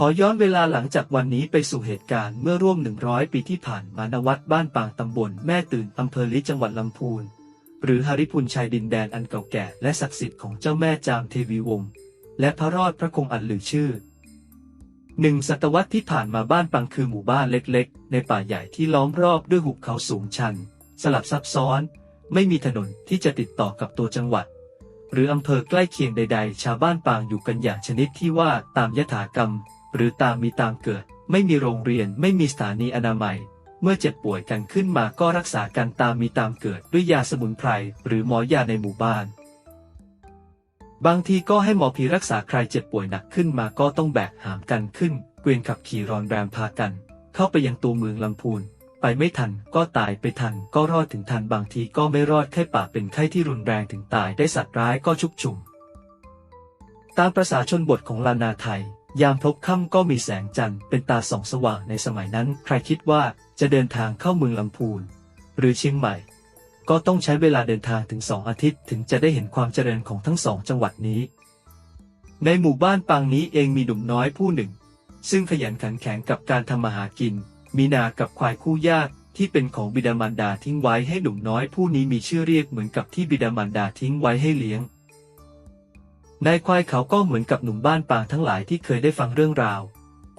ขอย้อนเวลาหลังจากวันนี้ไปสู่เหตุการณ์เมื่อร่วม 100 ปีที่ผ่านมาณวัดบ้านปางตำบลแม่ตื่นอำเภอลิจังหวัดลำพูน หรือหริพุนชัยดินแดนอันเก่าแก่และศักดิ์สิทธิ์ของเจ้าแม่จามเทวีวงศ์และพระรอดพระคงอันลือชื่อหนึ่งศตวรรษที่ผ่านมาบ้านปังคือหมู่บ้านเล็กๆ ในป่าใหญ่ที่ล้อมรอบด้วยหุบเขาสูงชัน สลับซับซ้อน ไม่มีถนนที่จะติดต่อกับตัวจังหวัด หรืออำเภอใกล้เคียงใด ๆ ชาวบ้านปางอยู่กันอย่างชนิดที่ว่าตามยถากรรม หรือตามมีตามเกิด ไม่มีโรงเรียนไม่มีสถานีอนามัย เมื่อเจ็บป่วยกันขึ้นมาก็รักษากันตามมีตามเกิดด้วยยาสมุนไพรหรือหมอยาในหมู่บ้าน บางทีก็ให้หมอผีรักษาใครเจ็บป่วยหนักขึ้นมาก็ต้องแบกหามกันขึ้น เกวียนขับขี่รอนแรมพากัน เข้าไปยังตัวเมืองลำพูนไปไม่ทันก็ตายไปทันก็รอดถึงทันบางทีก็ไม่รอดไข้ป่าเป็นไข้ที่รุนแรงถึงตายได้สัตว์ร้ายก็ชุกชุม ตามประษาชนบทของลานาไทย ยามพบค่ำก็มีแสงจันทร์เป็นตาส่องสว่างในสมัยนั้น ใครคิดว่าจะเดินทางเข้าเมืองลำพูน หรือเชียงใหม่ ก็ต้องใช้เวลาเดินทางถึงสองอาทิตย์ถึงจะได้เห็นความเจริญของทั้งสองจังหวัดนี้ ในหมู่บ้านปางนี้เองมีหนุ่มน้อยผู้หนึ่ง ซึ่งขยันขันแข็งกับการทำมาหากิน มีนากับควายคู่ยากที่เป็นของบิดามารดาทิ้งไว้ให้หนุ่มน้อยผู้นี้มีชื่อเรียกเหมือนกับที่บิดามารดาทิ้งไว้ให้เลี้ยง นายควายเขาก็เหมือนกับหนุ่มบ้านป่าทั้งหลายที่เคยได้ฟังเรื่องราว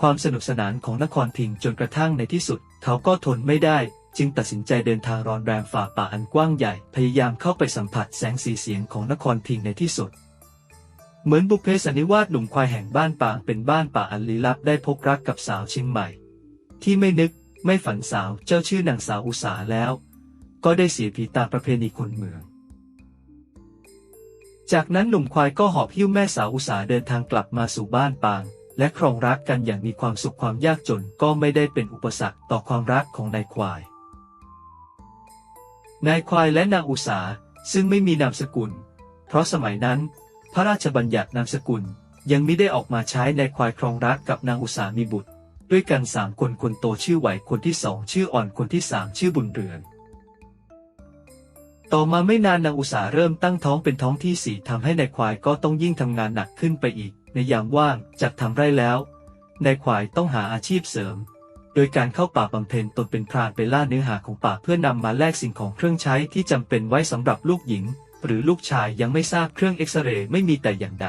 ความสนุกสนานของนครพิงจนกระทั่งในที่สุด เขาก็ทนไม่ได้ จึงตัดสินใจเดินทางรอนแรมฝ่าป่าอันกว้างใหญ่ พยายามเข้าไปสัมผัสแสงสีเสียงของนครพิงในที่สุด เหมือนบุพเพสันนิวาสหนุ่มควายแห่งบ้านป่าเป็นบ้านป่าอันลี้ลับได้พบรักกับสาวเชียงใหม่ ที่ไม่นึกไม่ฝันสาวเจ้าชื่อนางสาวอุสาแล้ว ก็ได้เสียผีตามประเพณีคนเมือง จากนั้นหนุ่มควายก็หอบหิ้วแม่สาวอุสาเดินทางกลับมาสู่บ้านปาง และครองรักกันอย่างมีความสุขความยากจนก็ไม่ได้เป็นอุปสรรคต่อความรักของนายควาย นายควายและนางอุสาซึ่งไม่มีนามสกุล เพราะสมัยนั้น พระราชบัญญัตินามสกุลยังไม่ได้ออกมาใช้นายควายครองรักกับนางอุสามีบุตร ด้วยกันสามคนคนโตชื่อไหวคนที่สองชื่ออ่อนคนที่สามชื่อบุญเรือน ต่อมาไม่นานนางอุสาเริ่มตั้งท้องเป็นท้องที่สี่ทำให้นายควายก็ต้องยิ่งทำงานหนักขึ้นไปอีก ในยามว่างจากทำไร่แล้วนายควายต้องหาอาชีพเสริม โดยการเข้าป่าบำเพ็ญตนเป็นพรานไปล่าเนื้อหาของป่าเพื่อนำมาแลกสิ่งของเครื่องใช้ที่จำเป็นไว้สำหรับลูกหญิง หรือลูกชายยังไม่ทราบเครื่องเอ็กซเรย์ไม่มีแต่อย่างใด